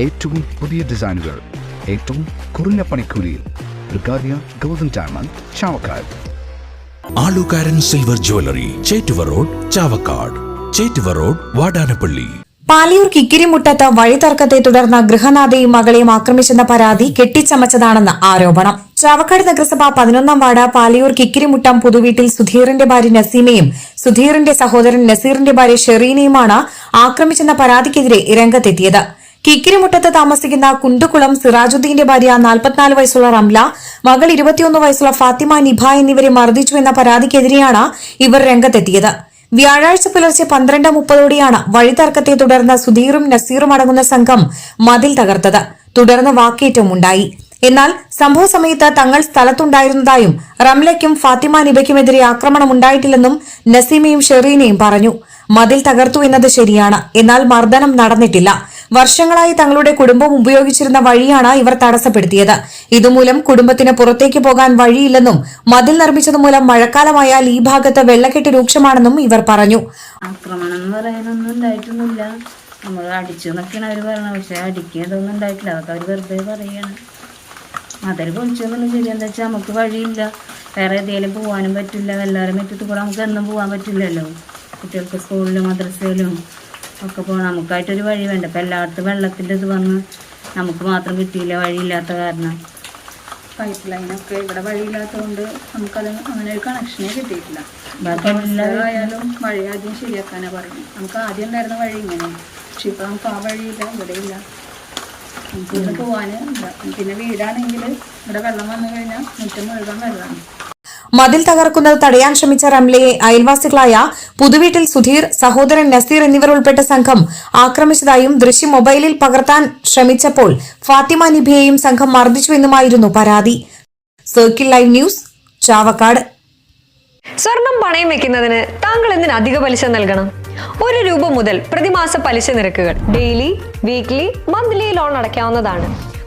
ഏറ്റവും പുതിയ ഡിസൈനുകൾ ഏറ്റവും കുറഞ്ഞ പണിക്കൂലിയിൽ ബ്രിഗാദിയ golden diamond Chavakkad. ആലുകാരൻ silver jewellery Chettuva road Chavakkad. Chettuva road Vadanappally. Palayur കിക്കിരിമുട്ടത്ത് വഴിതർക്കത്തെ തുടർന്ന് ഗൃഹനാഥയും മകളെയും ആക്രമിച്ചെന്ന പരാതി കെട്ടിച്ചമച്ചതാണെന്ന് ആരോപണം. ചാവക്കാട് നഗരസഭ പതിനൊന്നാം വാർഡ് പാലിയൂർ കിക്കിരിമുട്ടം പുതുവീട്ടിൽ സുധീറിന്റെ ഭാര്യ നസീമയും സുധീറിന്റെ സഹോദരൻ നസീറിന്റെ ഭാര്യ ഷെറീനയുമാണ് ആക്രമിച്ചെന്ന പരാതിക്കെതിരെ രംഗത്തെത്തിയത്. കിക്കിരിമുട്ടത്ത് താമസിക്കുന്ന കുണ്ടുകുളം സിറാജുദ്ദീന്റെ ഭാര്യ നാൽപ്പത്തിനാല് വയസ്സുള്ള റംല മകൾ ഇരുപത്തിയൊന്ന് വയസ്സുള്ള ഫാത്തിമ നിഭ എന്നിവരെ മർദ്ദിച്ചു എന്ന പരാതിക്കെതിരെയാണ് ഇവർ രംഗത്തെത്തിയത്. വ്യാഴാഴ്ച പുലർച്ചെ പന്ത്രണ്ട് മുപ്പതോടെയാണ് വഴിതർക്കത്തെ തുടർന്ന് സുധീറും നസീറും അടങ്ങുന്ന സംഘം മതിൽ തകർത്തത്. തുടർന്ന് വാക്കേറ്റവും ഉണ്ടായി. എന്നാൽ സംഭവ സമയത്ത് തങ്ങൾ സ്ഥലത്തുണ്ടായിരുന്നതായും റംലയ്ക്കും ഫാത്തിമ നിബയ്ക്കുമെതിരെ ആക്രമണം ഉണ്ടായിട്ടില്ലെന്നും നസീമയും ഷെറീനയും പറഞ്ഞു. മതിൽ തകർത്തു എന്നത് ശരിയാണ്. എന്നാൽ മർദ്ദനം നടന്നിട്ടില്ല. വർഷങ്ങളായി തങ്ങളുടെ കുടുംബം ഉപയോഗിച്ചിരുന്ന വഴിയാണ് ഇവർ തടസ്സപ്പെടുത്തിയത്. ഇതുമൂലം കുടുംബത്തിന് പുറത്തേക്ക് പോകാൻ വഴിയില്ലെന്നും മതിൽ നിർമ്മിച്ചതുമൂലം മഴക്കാലമായാൽ ഈ ഭാഗത്ത് വെള്ളക്കെട്ട് രൂക്ഷമാണെന്നും ഇവർ പറഞ്ഞു. വേറെ ഏതെങ്കിലും പോകാനും പറ്റില്ല. എല്ലാവരും പറ്റിയിട്ട് കൂടെ നമുക്ക് എന്നും പോകാൻ പറ്റില്ലല്ലോ. കുട്ടികൾക്ക് സ്കൂളിലും മദ്രസയിലും ഒക്കെ പോകണം നമുക്കായിട്ടൊരു വഴി വേണ്ട. ഇപ്പം എല്ലായിടത്തും വെള്ളത്തിന്റെ ഇത് വന്ന് നമുക്ക് മാത്രം കിട്ടിയില്ല വഴിയില്ലാത്ത കാരണം. പൈപ്പ് ലൈനൊക്കെ ഇവിടെ വഴിയില്ലാത്തതുകൊണ്ട് നമുക്കത് അങ്ങനെ ഒരു കണക്ഷനേ കിട്ടിയിട്ടില്ല. ആയാലും വഴി ആദ്യം ശരിയാക്കാനാ പറഞ്ഞു നമുക്ക് ആദ്യം ഉണ്ടായിരുന്ന വഴി ഇങ്ങനെ. പക്ഷെ ഇപ്പം നമുക്ക് ആ വഴിയില്ല ഇവിടെ ഇല്ല. നമുക്ക് ഇവിടെ പോകാൻ പിന്നെ വീടാണെങ്കിൽ ഇവിടെ വെള്ളം വന്നു കഴിഞ്ഞാൽ മുറ്റം മുഴുവൻ വെള്ളമാണ് മതിൽ തകർക്കുന്നത് തടയാൻ ശ്രമിച്ച റംലയെ അയൽവാസികളായ പുതുവീട്ടിൽ സുധീർ സഹോദരൻ നസീർ എന്നിവർ ഉൾപ്പെട്ട സംഘം ആക്രമിച്ചതായും ദൃശ്യം മൊബൈലിൽ പകർത്താൻ ശ്രമിച്ചപ്പോൾ ഫാത്തിമ നിബിയെയും സംഘം മർദ്ദിച്ചുവെന്നുമായിരുന്നു പരാതി. Circle live news Chavakkad. സ്വർണം പണയം വെക്കുന്നതിന് താങ്കൾ എന്തിന് അധിക പലിശ നൽകണം? ഒരു രൂപ മുതൽ പ്രതിമാസ പലിശ നിരക്കുകൾ ഡെയിലി വീക്ക്ലി മന്ത്ലി ലോൺ അടയ്ക്കാവുന്നതാണ്.